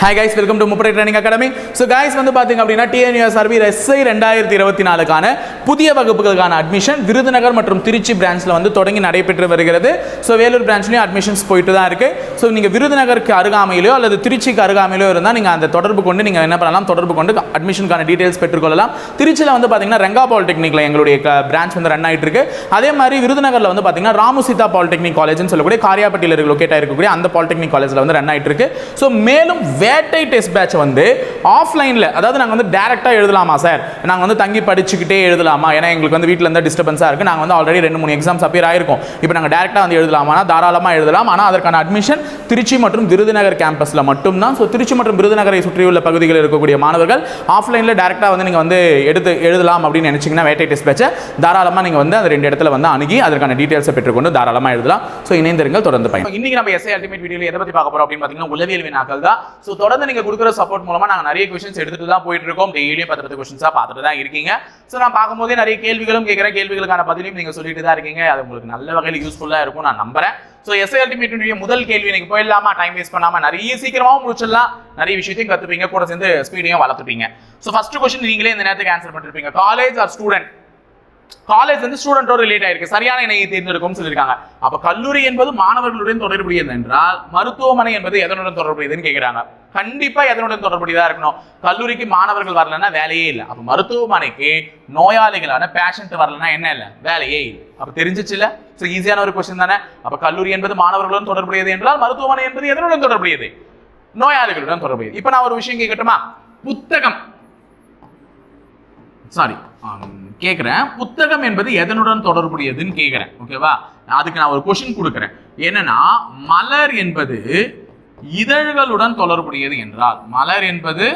Hi guys welcome to முப்படை training academy so guys வந்து பார்த்தீங்க அப்படின்னா டிஎன்யூஎஸ் சர்வீஸ் எஸ்ஐ ரெண்டாயிரத்தி இருபத்தி நாலுக்கான புதிய வகுப்புகளுக்கான அட்மிஷன் விருதுநகர் மற்றும் திருச்சி பிரான்ச்சில் வந்து தொடங்கி நடைபெற்று வருகிறது. ஸோ வேலூர் பிரான்ச்லேயும் அட்மிஷன்ஸ் போயிட்டு தான் இருக்குது ஸோ நீங்கள் விருதுநகருக்கு அருகாமையிலோ அல்லது திருச்சிக்கு அருகாமையிலோ இருந்தால் நீங்கள் அந்த தொடர்பு கொண்டு நீங்கள் என்ன பண்ணலாம் தொடர்பு கொண்டு அட்மிஷனுக்கான டீட்டெயில்ஸ் பெற்றுக்கொள்ளலாம். திருச்சியில் வந்து பார்த்தீங்கன்னா ரெங்கா பாலிடெக்னிக்கில் எங்களுடைய பிரான்ச் வந்து ரன் ஆகிட்டு இருக்கு. அதே மாதிரி விருதுநகரில் வந்து பார்த்தீங்கன்னா ராமுசிதா பாலிடெக்னிக் காலேஜ்னு சொல்லக்கூடிய காரியாப்பட்டியில் லொக்கேட் ஆகிருக்கக்கூடிய அந்த பாலிடெக்னிக் காலேஜில் வந்து ரன் ஆகிட்டு இருக்கு. ஸோ மேலும் வேட்டை டெஸ்ட் பேட்ச் வந்து ஆஃப்லைனில் அதாவது நாங்கள் வந்து டேரெக்டாக எழுதலாமா சார் நாங்கள் வந்து தங்கி படிச்சுக்கிட்டே எழுதலாமா? ஏன்னா எங்களுக்கு வந்து வீட்டில் இருந்தால் டிஸ்டர்பன்ஸாக இருக்குது நாங்கள் வந்து ஆல்ரெடி ரெண்டு மூணு எக்ஸாம்ஸ் அப்பியர் ஆயிருக்கும். இப்போ நாங்கள் டேரெக்டாக வந்து எழுதலாமா? தாராளமாக எழுதலாம். ஆனால் அதற்கான அட்மிஷன் திருச்சி மற்றும் விருதுநகர் கேம்பஸில் மட்டும்தான். ஸோ திருச்சி மற்றும் விருதுநகரை சுற்றியுள்ள பகுதிகளில் இருக்கக்கூடிய மாணவர்கள் ஆஃப்லைனில் டேரெக்டாக வந்து நீங்கள் வந்து எடுத்து எழுதலாம் அப்படின்னு நினச்சிங்கன்னா வேட்டை டெஸ்ட் பேட்சை தாராளமாக நீங்கள் வந்து அந்த ரெண்டு இடத்துல வந்து அணுகி அதற்கான டீட்டெயில்ஸை பெற்றுக்கொண்டு தாராளமாக எழுதலாம். ஸோ இணைந்திருங்கள். தொடர்ந்து பயன் இன்றைக்கி நம்ம எஸ்ஐ அல்டிமேட் வீடியோவில் எதை பற்றி பார்க்க போகிறோம் அப்படின்னு பார்த்தீங்கன்னா உளவியல் வினாக்கள் தான். ஸோ தொடர்ந்து நீங்கள் கொடுக்குற சப்போர்ட் மூலமாக நாங்கள் நிறைய கொஷின்ஸ் எடுத்துட்டு தான் போயிட்டு இருக்கோம். டெய்லியும் பத்து பத்து கொஷின்ஸாக பார்த்துட்டு தான் இருக்கீங்க. ஸோ நான் பார்க்கும்போதே நிறைய கேள்விகளும் கேட்குற கேள்விகளுக்கான பதிலையும் நீங்கள் சொல்லிட்டு தான் இருக்கீங்க. அது உங்களுக்கு நல்ல வகையில் யூஸ்ஃபுல்லாக இருக்கும். நான் நம்புறேன். ஸோ எஸ்ஐ அல்டிமேட் முதல் கேள்வி நீங்கள் போயிடலாமா? டைம் வேஸ்ட் பண்ணாமல் நிறைய சீக்கிரமாக முடிச்சிடலாம். நிறைய விஷயத்தையும் கற்றுப்பீங்க கூட சேர்ந்து ஸ்பீடையும் வளர்த்துப்பீங்க. ஸோ ஃபஸ்ட்டு கொஸ்டின் நீங்களே இந்த நேரத்துக்கு ஆன்சர் பண்ணிருப்பீங்க. காலேஜ் ஆர் ஸ்டூடெண்ட் காலேஜ் வந்து ஸ்டூடெண்டோட ரிலேட் ஆயிருக்கு. சரியான இணையை தேர்ந்தெடுக்கும் சொல்லியிருக்காங்க. அப்ப கல்லூரி என்பது மாணவர்களுடன் தொடர்புடையது என்றால் மருத்துவமனை என்பது எதனுடன் தொடர்புடையதுன்னு கேட்கிறாங்க கண்டிப்பா எதனுடன் தொடர்புடையதா இருக்கணும்? கல்லூரிக்கு மாணவர்கள் வரலன்னா வேலையே இல்லை. அப்ப மருத்துவமனைக்கு நோயாளிகளான பேஷண்ட் வரலன்னா என்ன இல்லை? வேலையே இல்லை. அப்ப தெரிஞ்சிச்சு இல்ல ஸோ ஈஸியான ஒரு கொஸ்டின் தானே. அப்ப கல்லூரி என்பது மாணவர்களுடன் தொடர்புடையது என்றால் மருத்துவமனை என்பது எதனுடன் தொடர்புடையது? நோயாளிகளுடன் தொடர்புடையது. இப்ப நான் ஒரு விஷயம் கேட்கட்டுமா? புத்தகம். சாரி கேட்குறேன் புத்தகம் என்பது எதனுடன் தொடர்புடையதுன்னு கேட்குறேன் ஓகேவா அதுக்கு நான் ஒரு கொஷின் கொடுக்குறேன். என்னன்னா மலர் என்பது இதழ்களுடன் தொடர்புடையது என்றால் மலர் என்பது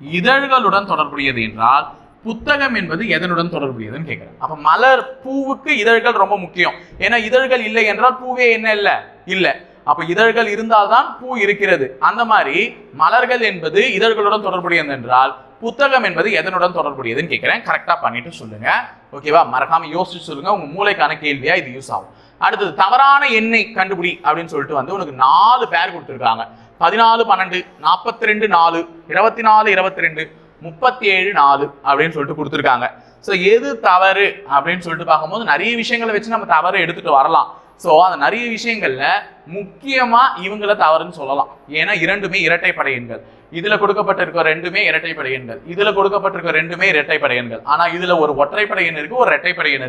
இதழ்களுடன் தொடர்புடையது என்றால் புத்தகம் என்பது எதனுடன் தொடர்புடையதுன்னு கேட்குறேன் அப்போ மலர் பூவுக்கு இதழ்கள் ரொம்ப முக்கியம். ஏன்னா இதழ்கள் இல்லை என்றால் பூவே என்ன இல்லை? இல்லை. அப்ப இதழ்கள் இருந்தால்தான் பூ இருக்கிறது. அந்த மாதிரி மலர்கள் என்பது இதழ்களுடன் தொடர்புடையது என்றால் புத்தகம் என்பது எதனுடன் தொடர்புடையதுன்னு கேட்குறேன். கரெக்டாக பண்ணிட்டு சொல்லுங்க. ஓகேவா மறக்காம யோசிச்சு சொல்லுங்க. உங்க மூளைக்கான கேள்வியா இது யூஸ் ஆகும். அடுத்தது தவறான எண்ணெய் கண்டுபிடி அப்படின்னு சொல்லிட்டு வந்து உனக்கு நாலு பேர் கொடுத்துருக்காங்க. பதினாலு பன்னெண்டு நாற்பத்தி ரெண்டு நாலு இருபத்தி நாலு இருபத்தி ரெண்டு முப்பத்தி ஏழு நாலு அப்படின்னு சொல்லிட்டு கொடுத்துருக்காங்க. ஸோ எது தவறு அப்படின்னு சொல்லிட்டு பார்க்கும்போது நிறைய விஷயங்களை வச்சு நம்ம தவறு எடுத்துட்டு வரலாம். ஸோ அந்த நிறைய விஷயங்களில் முக்கியமாக இவங்கள தவறுன்னு சொல்லலாம். ஏன்னா இரண்டுமே இரட்டைப்படை எண்கள் இதில் கொடுக்கப்பட்டிருக்க ரெண்டுமே இரட்டைப்படை எண்கள் இதில் கொடுக்கப்பட்டிருக்க ரெண்டுமே இரட்டைப்படை எண்கள் ஆனால் இதில் ஒரு ஒற்றைப்படை எண் ஒரு இரட்டைப்படை எண்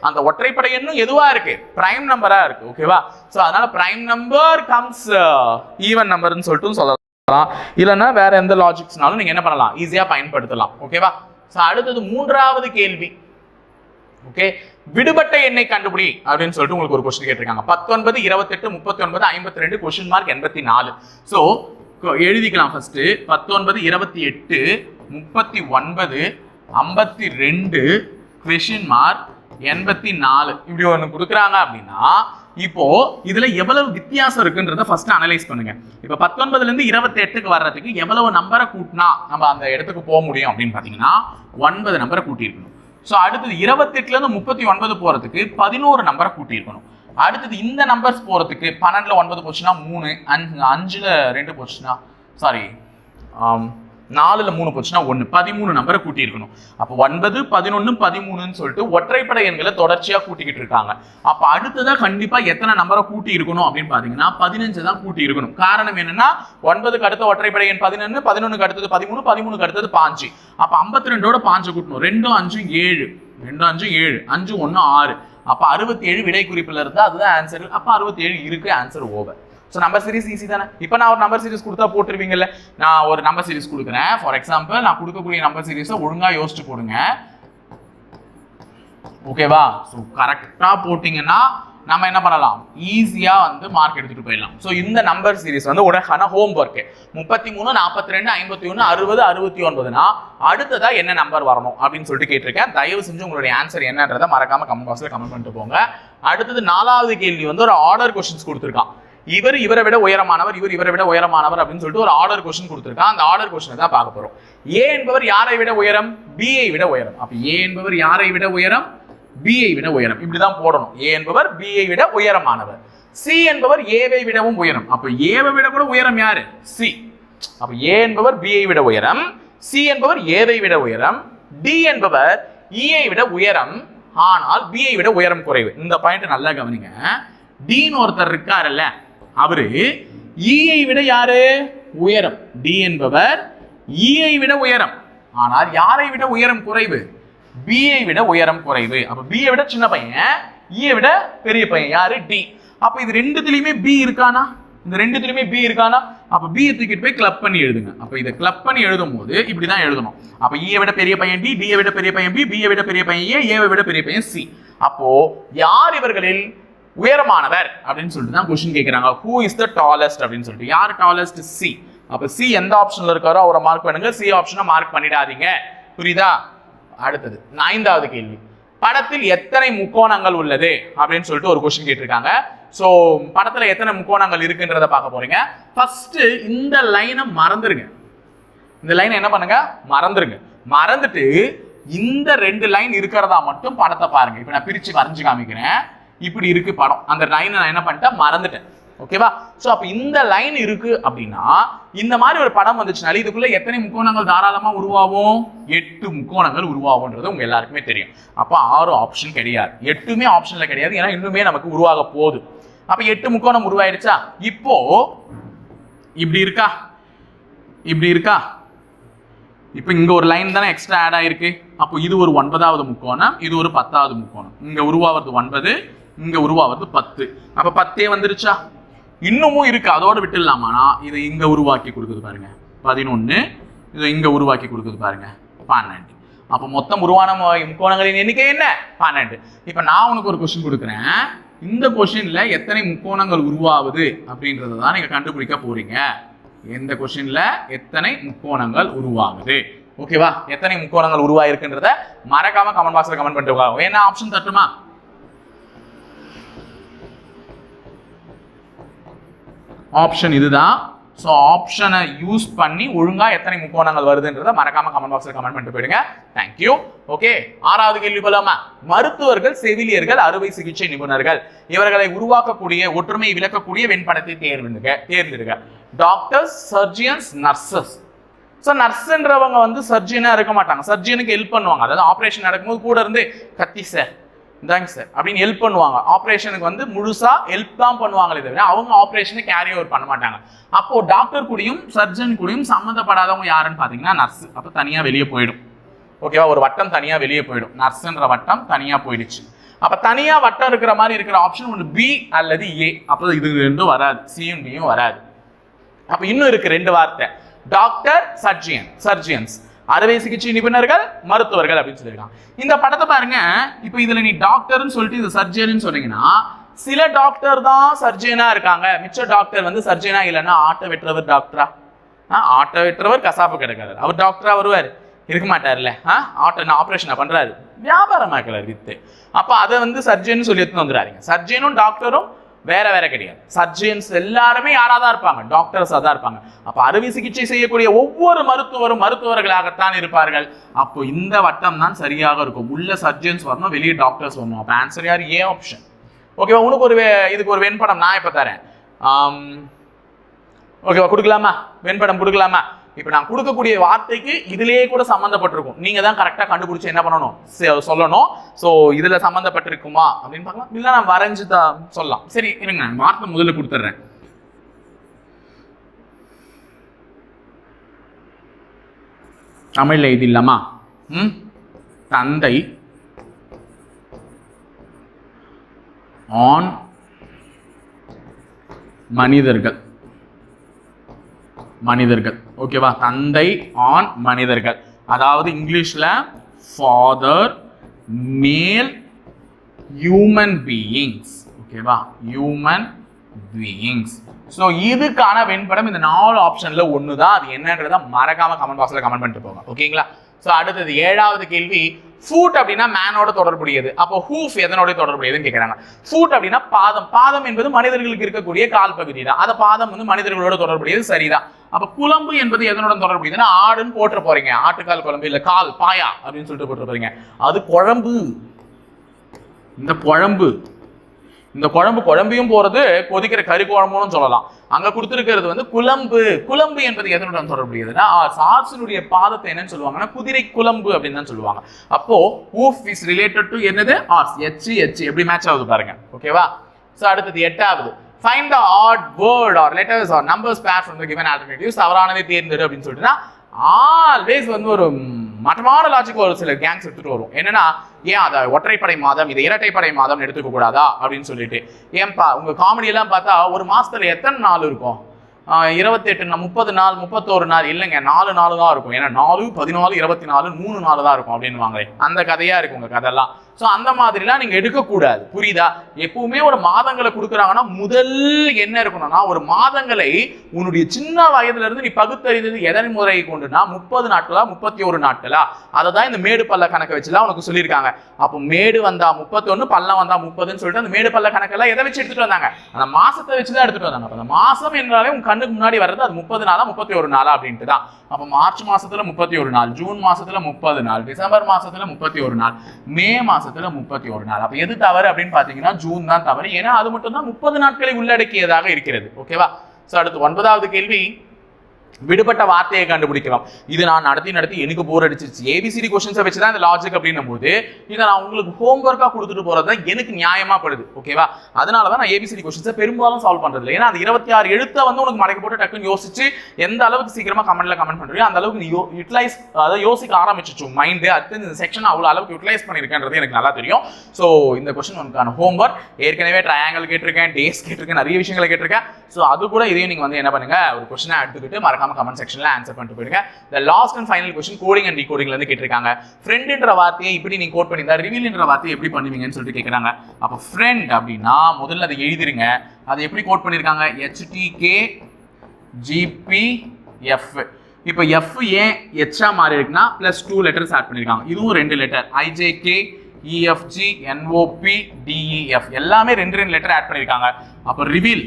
அந்த ஒற்றைப்படை எண்ணும் இருக்குது ப்ரைம் நம்பராக இருக்குது ஓகேவா ஸோ அதனால் prime number comes even uh, நம்பர்னு சொல்லிட்டு சொல்லலாம். இல்லைன்னா வேற எந்த லாஜிக்ஸ்னாலும் நீங்க என்ன பண்ணலாம்? ஈஸியா பயன்படுத்தலாம் ஓகேவா ஸோ அடுத்தது மூன்றாவது கேள்வி ஓகே விடுபட்ட எண்ணை கண்டுபிடி அப்படின்னு சொல்லிட்டு உங்களுக்கு ஒரு கொஸ்டின் கேட்டிருக்காங்க. பத்தொன்பது இருபத்தெட்டு முப்பத்தி ஒன்பது ஐம்பத்தி ரெண்டு கொஸ்டின் மார்க் எண்பத்தி நாலு ஸோ எழுதிக்கலாம் ஃபர்ஸ்ட் பத்தொன்பது இருபத்தி எட்டு முப்பத்தி ஒன்பது ஐம்பத்தி ரெண்டு கொஷின் மார்க் எண்பத்தி நாலு இப்படி ஒன்று கொடுக்குறாங்க அப்படின்னா இப்போ இதுல எவ்வளவு வித்தியாசம் இருக்குன்றத ஃபர்ஸ்ட் அனலைஸ் பண்ணுங்க. இப்போ பத்தொன்பதுல இருந்து இருபத்தி எட்டுக்கு வர்றதுக்கு எவ்வளவு நம்பரை கூட்டினா நம்ம அந்த இடத்துக்கு போக முடியும் அப்படின்னு பாத்தீங்கன்னா ஒன்பது நம்பரை கூட்டியிருக்கணும். ஸோ அடுத்தது இருபத்தெட்டுலேருந்து முப்பத்தி ஒன்பது போகிறதுக்கு பதினோரு நம்பரை கூட்டியிருக்கணும். அடுத்தது இந்த நம்பர்ஸ் போகிறதுக்கு பன்னெண்டில் ஒன்பது போச்சுன்னா மூணு அஞ்சு அஞ்சில் ரெண்டு போச்சுன்னா சாரி நாலுல மூணு போச்சுன்னா ஒன்று பதிமூணு நம்பரை கூட்டியிருக்கணும். அப்போ ஒன்பது பதினொன்று பதிமூணுன்னு சொல்லிட்டு ஒற்றைப்படை எண்களை தொடர்ச்சியாக கூட்டிக்கிட்டு இருக்காங்க. அப்போ அடுத்ததாக கண்டிப்பாக எத்தனை நம்பரை கூட்டி இருக்கணும் அப்படின்னு பார்த்தீங்கன்னா பதினஞ்சு தான் கூட்டி இருக்கணும் காரணம் என்னன்னா ஒன்பதுக்கு அடுத்த ஒற்றைப்படை எண் பதினொன்று பதினொன்னுக்கு அடுத்தது பதிமூணு பதிமூணுக்கு அடுத்தது பாஞ்சு. அப்போ ஐம்பத்தி ரெண்டோட பாஞ்சு கூட்டணும். ரெண்டும் அஞ்சும் ஏழு. ரெண்டும் அஞ்சு ஏழு. அஞ்சு ஒன்று ஆறு. அப்போ அறுபத்தி ஏழு விடை குறிப்பில் இருந்தால் அதுதான் ஆன்சர் அப்போ அறுபத்தி ஏழு இருக்கு answer over so number series easy தானே? இப்போ நான் ஒரு நம்பர் சீரிஸ் கொடுத்தா போட்டுருவீங்கல்ல? நான் ஒரு நம்பர் சீரிஸ் கொடுக்குறேன். ஃபார் எக்ஸாம்பிள் நான் கொடுக்கக்கூடிய நம்பர் சீரிஸை ஒழுங்காக யோசிச்சு போடுங்க. ஓகேவா ஸோ கரெக்டாக போட்டிங்கன்னா நம்ம என்ன பண்ணலாம்? ஈஸியாக வந்து மார்க் எடுத்துகிட்டு போயிடலாம். ஸோ இந்த நம்பர் சீரிஸ் வந்து உடனே ஹோம் ஒர்க்கு முப்பத்தி மூணு நாற்பத்தி ரெண்டு ஐம்பத்தி ஒன்று அறுபது அறுபத்தி ஒன்பதுனா அடுத்ததாக என்ன நம்பர் வரணும் அப்படின்னு சொல்லிட்டு கேட்டிருக்கேன். தயவு செஞ்சு உங்களுடைய ஆன்சர் என்னன்றதை மறக்காமல் கமெண்ட் பாக்ஸில் கமெண்ட் பண்ணிட்டு போங்க. அடுத்தது நாலாவது கேள்வி வந்து ஒரு ஆர்டர் கொஸ்டின்ஸ் கொடுத்துருக்கான். இவர் இவரை விட உயரமானவர் இவர் இவரை விட உயரமானவர் அப்படின்னு சொல்லிட்டு ஒரு ஆர்டர் கொஸ்டின் கொடுத்துருக்கான். அந்த ஆர்டர் கொஸ்டினை தான் பார்க்க போறோம். ஏ என்பவர் யாரை விட உயரம்? பிஐ விட உயரம். அப்ப ஏ என்பவர் யாரை விட உயரம்? பிஐ விட உயரம். இப்படிதான் போடணும். ஏ என்பவர் பிஐ விட உயரமானவர். சி என்பவர் ஏவை விடவும் உயரம். அப்ப ஏவை விட கூட உயரம் யாரு? சி அப்ப ஏ என்பவர் பிஐ விட உயரம். சி என்பவர் ஏவை விட உயரம். டி என்பவர் e இஐ விட உயரம். ஆனால் பிஐ விட உயரம் குறைவு. இந்த பாயிண்ட் நல்லா கவனிங்க. டீன் ஒருத்தர் இருக்காருல்ல. அவரு e ஈயை விட யாரு? உயரம். டி என்பவர் e ஈயை விட உயரம். ஆனால் யாரை விட உயரம் குறைவு? பிஐ விட உயரம் குறைவு. அப்ப பிஐ விட சின்ன பையன் e ஈயை விட பெரிய பையன். யாரு? டி அப்ப இது ரெண்டுத்துலயுமே பி இருக்கானா? இந்த ரெண்டுத்துலயுமே பி இருக்கானா? அப்ப B தூக்கிட்டு போய் கிளப் பண்ணி எழுதுங்க. அப்ப இதை கிளப் பண்ணி எழுதும் போது இப்படிதான் எழுதணும். அப்ப ஈயை விட பெரிய பையன் டி D விட பெரிய பையன் பி B விட பெரிய பையன் ஏ ஏவை விட பெரிய பையன் சி அப்போ யார் இவர்களில் உயரமானவர் அப்படின்னு சொல்லிட்டு தான் கொஸ்டின் கேட்குறாங்க ஹூ இஸ் த டாலஸ்ட் அப்படின்னு சொல்லிட்டு. யார் டாலஸ்ட் சி அப்போ சி எந்த ஆப்ஷனில் இருக்காரோ அவரை மார்க் பண்ணுங்க. சி ஆப்ஷனை மார்க் பண்ணிடாதீங்க. புரியுதா? அடுத்தது ஐந்தாவது கேள்வி. படத்தில் எத்தனை முக்கோணங்கள் உள்ளது? அப்படின்னு சொல்லிட்டு ஒரு கொஸ்டின் கேட்டிருக்காங்க. ஸோ படத்தில் எத்தனை முக்கோணங்கள் இருக்குன்றத பார்க்க போறீங்க. ஃபர்ஸ்ட் இந்த லைனை மறந்துருங்க. இந்த லைனை என்ன பண்ணுங்க? மறந்துருங்க. மறந்துட்டு இந்த ரெண்டு லைன் இருக்கிறதா மட்டும் படத்தை பாருங்க. இப்போ நான் பிரித்து வரைஞ்சு காமிக்கிறேன். இப்படி இருக்கு படம். அந்த லைனை நான் என்ன பண்ணிட்டேன்? மறந்துட்டேன். ஓகேவா ஸோ அப்போ இந்த லைன் இருக்கு அப்படின்னா இந்த மாதிரி ஒரு படம் வந்துச்சுனால இதுக்குள்ள எத்தனை முக்கோணங்கள் தாராளமாக உருவாகும் எட்டு முக்கோணங்கள் உருவாகும்ன்றது உங்க எல்லாருக்குமே தெரியும். அப்போ ஆறு ஆப்ஷன் கிடையாது. எட்டுமே ஆப்ஷன்ல கிடையாது. ஏன்னா இன்னுமே நமக்கு உருவாக போகுது. அப்போ எட்டு முக்கோணம் உருவாயிடுச்சா இப்போ இப்படி இருக்கா? இப்படி இருக்கா? இப்போ இங்க ஒரு லைன் தானே எக்ஸ்ட்ரா ஆட் ஆயிருக்கு. அப்போ இது ஒரு ஒன்பதாவது முக்கோணம் இது ஒரு பத்தாவது முக்கோணம். இங்க உருவாகிறது ஒன்பது இங்கே உருவாகிறது பத்து. அப்போ பத்தே வந்துருச்சா? இன்னமும் இருக்கு. அதோட விட்டுடலாமானா இதை இங்கே உருவாக்கி கொடுக்குது பாருங்க. பதினொன்று இதை இங்கே உருவாக்கி கொடுக்குது பாருங்க. பன்னெண்டு. அப்போ மொத்தம் உருவான முக்கோணங்களின் எண்ணிக்கை என்ன? பன்னெண்டு. இப்போ நான் உனக்கு ஒரு கொஸ்டின் கொடுக்குறேன். இந்த கொஷினில் எத்தனை முக்கோணங்கள் உருவாகுது அப்படின்றத தான் நீங்கள் கண்டுபிடிக்க போறீங்க. எந்த கொஷினில் எத்தனை முக்கோணங்கள் உருவாகுது? ஓகேவா எத்தனை முக்கோணங்கள் உருவாயிருக்குன்றத மறக்காம கமெண்ட் பாக்ஸில் கமெண்ட் பண்ணிட்டு வாங்க. ஆப்ஷன் தட்டுமா? ஆப்ஷன் இதுதான். ஸோ ஆப்ஷனை யூஸ் பண்ணி ஒழுங்காக எத்தனை முக்கோணங்கள் வருதுன்றத மறக்காம கமெண்ட் பாக்ஸில் கமெண்ட் பண்ணிட்டு போயிடுங்க. தேங்க்யூ ஓகே ஆறாவது கேள்வி போலாமா? மருத்துவர்கள் செவிலியர்கள் அறுவை சிகிச்சை நிபுணர்கள். இவர்களை உருவாக்கக்கூடிய ஒற்றுமை விளக்கக்கூடிய வெண்படத்தை தேர்ந்தெடுங்க தேர்ந்தெடுங்க. டாக்டர்ஸ் சர்ஜியன்ஸ் நர்சஸ் ஸோ நர்ஸ்ன்றவங்க வந்து சர்ஜினாக இருக்க மாட்டாங்க. சர்ஜியனுக்கு ஹெல்ப் பண்ணுவாங்க. அதாவது ஆப்ரேஷன் நடக்கும்போது கூட இருந்து கத்தி சார் தேங்க்ஸ் சார் அப்படின்னு ஹெல்ப் பண்ணுவாங்க. ஆப்ரேஷனுக்கு வந்து முழுசா ஹெல்ப் தான் பண்ணுவாங்களே தவிர அவங்க ஆப்ரேஷனை கேரி ஓவர் பண்ண மாட்டாங்க. அப்போ டாக்டர் கூடயும் சர்ஜன் கூடயும் சம்மந்தப்படாதவங்க யாருன்னு பார்த்தீங்கன்னா நர்ஸ் அப்போ தனியாக வெளியே போயிடும். ஓகேவா ஒரு வட்டம் தனியாக வெளியே போயிடும். நர்ஸுன்ற வட்டம் தனியாக போயிடுச்சு. அப்போ தனியாக வட்டம் இருக்கிற மாதிரி இருக்கிற ஆப்ஷன் ஒன்று பி அல்லது ஏ அப்போ இது ரெண்டும் வராது. சியும் டியும் வராது. அப்போ இன்னும் இருக்கு ரெண்டு வார்த்தை. டாக்டர் சர்ஜியன் சர்ஜியன்ஸ் அறுவை சிகிச்சை நிபுணர்கள் மருத்துவர்கள் அப்படின்னு சொல்லியிருக்காங்க. இந்த படத்தை பாருங்க. இப்போ இதுல நீ டாக்டர்னு சொல்லிட்டு இது சர்ஜன் சொன்னீங்கன்னா சில டாக்டர் தான் சர்ஜனா இருக்காங்க. மிச்ச டாக்டர் வந்து சர்ஜனா இல்லைன்னா ஆட்டோ வெட்டுறவர் டாக்டரா? ஆட்டோ வெட்டுறவர் கசாப்பு கிடக்கிறார் அவர் டாக்டரா வருவார். இருக்க மாட்டார்ல. ஆட்டோ நான் ஆப்ரேஷனை பண்றாரு. வியாபாரமாக்கிறார் வித்து. அப்போ அதை வந்து சர்ஜன் சொல்லி எடுத்துன்னு வந்துடாதீங்க. சர்ஜனும் டாக்டரும் வேற வேற கிடையாது. சர்ஜன்ஸ் எல்லாருமே யாராக தான் இருப்பாங்க? டாக்டர்ஸாக தான் இருப்பாங்க. அப்போ அறுவை சிகிச்சை செய்யக்கூடிய ஒவ்வொரு மருத்துவரும் மருத்துவர்களாகத்தான் இருப்பார்கள். அப்போ இந்த வட்டம் தான் சரியாக இருக்கும். உள்ள சர்ஜன்ஸ் வரணும் வெளியே டாக்டர்ஸ் வரணும். அப்போ ஆன்சர் யார்? ஏ ஆப்ஷன் ஓகேவா உனக்கு ஒரு இதுக்கு ஒரு வெண்படம் நான் இப்போ தரேன். ஓகேவா கொடுக்கலாமா? வெண்படம் கொடுக்கலாமா? இப்போ நான் கொடுக்கக்கூடிய வார்த்தைக்கு இதுலேயே கூட சம்மந்தப்பட்டிருக்கும் நீங்க தான் கரெக்டாக கண்டுபிடிச்சி என்ன பண்ணணும்? சொல்லணும். ஸோ இதுல சம்மந்தப்பட்டிருக்குமா அப்படின்னு பார்க்கலாம். இல்லை நான் வரைஞ்சு தான் சொல்லலாம். சரி இருங்க. நான் வார்த்தை முதல்ல கொடுத்துட்றேன். தமிழ்ல இது இல்லாமா ம்? தந்தை. ஆண். மனிதர்கள். மனிதர்கள். ஓகேவா தந்தை ஆண் மனிதர்கள். அதாவது இங்கிலீஷில் ஃபாதர் மேல் ஹியூமன் பீயிங்ஸ் ஓகேவா ஹியூமன் பீயிங்ஸ் ஸோ இதுக்கான வெண்படம் இந்த நாலு ஆப்ஷனில் ஒன்று தான் அது என்னன்றதை மறக்காம கமெண்ட் பாக்ஸில் கமெண்ட் பண்ணிட்டு போங்க. ஓகேங்களா ஸோ அடுத்தது ஏழாவது கேள்வி. ஃபூட் அப்படின்னா மேனோட தொடர்புடையது. அப்போ ஹூஃப் எதனோட தொடர்புடையதுன்னு கேட்குறாங்க ஃபூட் அப்படின்னா பாதம். பாதம் என்பது மனிதர்களுக்கு இருக்கக்கூடிய கால் பகுதி தான். அந்த பாதம் வந்து மனிதர்களோட தொடர்புடையது சரிதான். அப்ப குழம்பு என்பது எதனுடன் தொடர்புடையதுன்னா ஆடுன்னு போட்டு போறீங்க. ஆட்டுக்கால் குழம்பு இல்ல கால் பாயா அப்படின்னு சொல்லிட்டு போட்டு போறீங்க. அது குழம்பு. இந்த குழம்பு. இந்த குழம்பு குழம்பையும் போறது கொதிக்கிற கறி குழம்புன்னு சொல்லலாம். அங்க கொடுத்துருக்கிறது வந்து குழம்பு. குழம்பு என்பது எதனுடன் தொடர்புடையதுன்னா சார்ஸினுடைய பாதத்தை என்னன்னு சொல்லுவாங்கன்னா குதிரை குழம்பு அப்படின்னு தான் சொல்லுவாங்க. அப்போ ஊஃப் இஸ் ரிலேட்டட் டு என்னது? ஆர்ஸ் எச் எச் எப்படி மேட்ச் ஆகுது பாருங்க. ஓகேவா ஸோ அடுத்தது எட்டாவது. Find the odd word or letters or numbers pair from the given alternatives தவறானதை தேர்ந்தெடு அப்படின்னு சொல்லிட்டுனா ஆல்வேஸ் வந்து ஒரு மட்டமான லாஜிக் ஒரு சில கேங்ஸ் எடுத்துட்டு வரும். என்னன்னா ஏன் அதை ஒற்றைப்படை மாதம் இது இரட்டைப்படை மாதம் எடுத்துக்க கூடாதா அப்படின்னு சொல்லிட்டு. ஏன்பா உங்க காமெடியெல்லாம் பார்த்தா ஒரு மாசத்துல எத்தனை நாள் இருக்கும்? இருபத்தெட்டு நான் முப்பது நாள் முப்பத்தோரு நாள் இல்லைங்க நாலு நாள் தான் இருக்கும். ஏன்னா நாலு பதினாலு இருபத்தி நாலு மூணு நாள் தான் இருக்கும் அப்படின்னு வாங்களே அந்த கதையாக இருக்கும் உங்கள் கதையெல்லாம். ஸோ அந்த மாதிரிலாம் நீங்கள் எடுக்கக்கூடாது. புரியுதா? எப்பவுமே ஒரு மாதங்களை கொடுக்குறாங்கன்னா முதல் என்ன இருக்கணும்னா ஒரு மாதங்களை உன்னுடைய சின்ன வயதுலேருந்து நீ பகுத்தறிந்தது எதன் முறையை கொண்டுனா முப்பது நாட்களா முப்பத்தி ஒரு நாட்களா? அதை தான் இந்த மேடு பல்ல கணக்கை வச்சுலாம் உனக்கு சொல்லியிருக்காங்க. அப்போ மேடு வந்தா முப்பத்தொன்று பள்ளம் வந்தா முப்பதுன்னு சொல்லிட்டு அந்த மேடு பல்ல கணக்கெல்லாம் எதை வச்சு எடுத்துட்டு வந்தாங்க? அந்த மாசத்தை வச்சு தான் எடுத்துட்டு வந்தாங்க. அந்த மாசம் என்றாலே உன் கண்ணுக்கு முன்னாடி வர்றது அது முப்பது நாளா முப்பத்தி ஒரு நாளா அப்படின்ட்டு தான். அப்போ மார்ச் மாசத்துல முப்பத்தி ஒரு நாள் ஜூன் மாசத்துல முப்பது நாள் டிசம்பர் மாசத்துல முப்பத்தி ஒரு நாள் மே மாசத்துல முப்பத்தி ஒரு நாள். அப்ப எது தவறு அப்படின்னு பாத்தீங்கன்னா ஜூன் தான் தவறு. ஏன்னா அது மட்டும் தான் முப்பது நாட்களை உள்ளடக்கியதாக இருக்கிறது. ஓகேவா? சோ அடுத்து ஒன்பதாவது கேள்வி. விடுபட்ட வார்த்தையை கண்டுபிடிக்கலாம். இது நான் நடத்தி நடத்தி எனக்கு போர் அடிச்சிருச்சு. ஏபிசிடி கொஸ்டின்ஸை வச்சு தான் இந்த லாஜிக் அப்படின்னும் போது இதை நான் உங்களுக்கு ஹோம்ஒர்க்காக கொடுத்துட்டு போகிறது தான் எனக்கு நியாயமாக படுது. ஓகேவா அதனால தான் நான் ஏபிசிடி கொஸ்டின்ஸை பெரும்பாலும் சால்வ் பண்ணுறது இல்லை. ஏன்னா அந்த இருபத்தி ஆறு எழுத்தை வந்து உனக்கு மறைக்க போட்டு டக்குன்னு யோசிச்சு எந்த அளவுக்கு சீக்கிரமாக கமெண்ட்ல கமெண்ட் பண்ணுறியோ அந்த அளவுக்கு நீ யூட்டிலைஸ் அதாவது யோசிக்க ஆரம்பிச்சிச்சு மைண்டு அடுத்து இந்த செக்ஷன் அவ்வளோ அளவுக்கு யூட்டிலைஸ் பண்ணியிருக்கேன்றது எனக்கு நல்லா தெரியும். ஸோ இந்த கொஸ்டின் உனக்கான ஹோம்ஒர்க் ஏற்கனவே ட்ரையாங்கல் கேட்டிருக்கேன் டேஸ் கேட்டிருக்கேன் நிறைய விஷயங்களை கேட்டிருக்கேன். ஸோ அது கூட இதையும் நீங்கள் வந்து என்ன பண்ணுங்க ஒரு கொஸ்டினை எடுத்துக்கிட்டு மறக்காம கமெண்ட் செக்ஷன்ல ஆன்சர் பண்ணிட்டு போயிடுங்க. இந்த last and final question coding and டிகோடிங்ல இருந்து கேட்டிருக்காங்க. ஃப்ரெண்ட்ன்ற வார்த்தையை இப்படி நீங்க கோட் பண்ணியிருந்தா ரிவீல்ன்ற வார்த்தையை எப்படி பண்ணுவீங்கன்னு சொல்லிட்டு கேட்குறாங்க. அப்போ ஃப்ரெண்ட் அப்படின்னா முதல்ல அதை எழுதிருங்க. அதை எப்படி கோட் பண்ணியிருக்காங்க? ஹெச்டிகே ஜிபிஎஃப் இப்போ எஃப் ஏன் எச்சா மாறி இருக்குன்னா ப்ளஸ் டூ லெட்டர்ஸ் ஆட் பண்ணியிருக்காங்க. இதுவும் ரெண்டு letter IJK EFG NOP DEF எல்லாமே ரெண்டு ரெண்டு லெட்டர் ஆட் பண்ணியிருக்காங்க. அப்போ ரிவீல்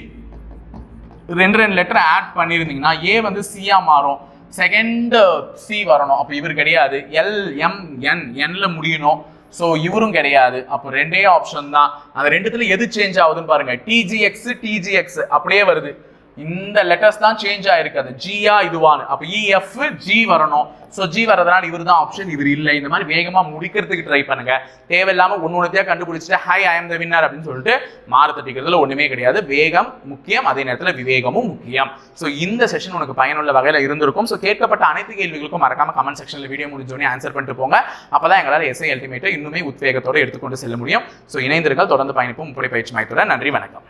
ரெண்டு ரெண்டு லெட்டர் ஆட் பண்ணியிருந்தீங்கன்னா ஏ வந்து சியா மாறும். செகண்ட் சி வரணும். அப்போ இவர் கிடையாது. எல் எம் என் என்ல முடியணும். ஸோ இவரும் கிடையாது. அப்போ ரெண்டே ஆப்ஷன் தான். அந்த ரெண்டுத்துல எது சேஞ்ச் ஆகுதுன்னு பாருங்க. டிஜிஎக்ஸ் டிஜிஎக்ஸ் அப்படியே வருது. இந்த லெட்டர்ஸ் தான் சேஞ்ச் ஆயிருக்கு. அது ஜியா இதுவான்னு அப்போ இஎஃப் e, ஜி வரணும். ஸோ ஜி வரதுனால இவர் தான் ஆப்ஷன் இவர் இல்லை. இந்த மாதிரி வேகமாக முடிக்கிறதுக்கு ட்ரை பண்ணுங்க. தேவையில்லாமல் ஒன்று ஒன்றுத்தையா கண்டுபிடிச்சிட்டு hi I am the winner அப்படின்னு சொல்லிட்டு மாறு தட்டிக்கிறதுல ஒன்றுமே கிடையாது. வேகம் முக்கியம் அதே நேரத்தில் விவேகமும் முக்கியம். ஸோ இந்த செஷன் உனக்கு பயனுள்ள வகையில் இருந்திருக்கும். ஸோ கேட்கப்பட்ட அனைத்து கேள்விகளுக்கும் மறக்காம கமெண்ட் செக்ஷனில் வீடியோ முடிஞ்சோடனே ஆன்சர் பண்ணிட்டு போங்க. அப்பதான் எங்களால் எஸ்ஐ அல்டிமேட்டை இன்னுமே உத்வேகத்தோடு எடுத்துக்கொண்டு செல்ல முடியும். ஸோ இணைந்திருங்கள். தொடர்ந்து பயணிப்போம். முப்படை பயிற்சி மையத்துடன் நன்றி வணக்கம்.